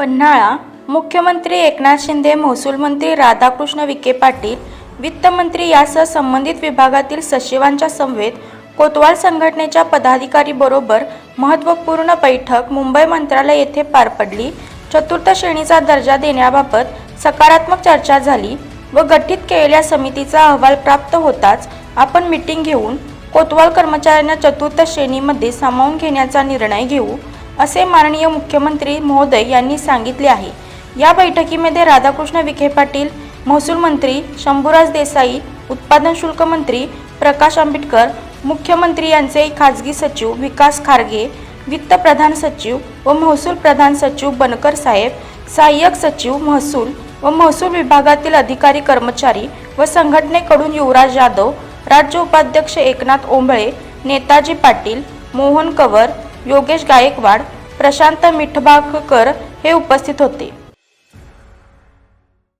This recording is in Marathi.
पन्हाळा मुख्यमंत्री एकनाथ शिंदे महसूल मंत्री राधाकृष्ण विखे पाटील वित्तमंत्री यासह संबंधित विभागातील सचिवांच्या समवेत कोतवाल संघटनेच्या पदाधिकारी बरोबर महत्त्वपूर्ण बैठक मुंबई मंत्रालय येथे पार पडली. चतुर्थ श्रेणीचा दर्जा देण्याबाबत सकारात्मक चर्चा झाली व गठीत केलेल्या समितीचा अहवाल प्राप्त होताच आपण मिटिंग घेऊन कोतवाल कर्मचाऱ्यांना चतुर्थ श्रेणीमध्ये सामावून घेण्याचा निर्णय घेऊ. असे माननीय मुख्यमंत्री महोदय यांनी सांगितले आहे. या बैठकीमध्ये राधाकृष्ण विखे पाटील महसूल मंत्री शंभूराज देसाई उत्पादन शुल्क मंत्री प्रकाश आंबेडकर मुख्यमंत्री यांचे खाजगी सचिव विकास खारगे वित्त प्रधान सचिव व महसूल प्रधान सचिव बनकर साहेब सहाय्यक सचिव महसूल व महसूल विभागातील अधिकारी कर्मचारी व संघटनेकडून युवराज यादव राज्य उपाध्यक्ष एकनाथ ओंबळे नेताजी पाटील मोहन कवर योगेश गायकवाड प्रशांत मिठबाककर हे उपस्थित होते.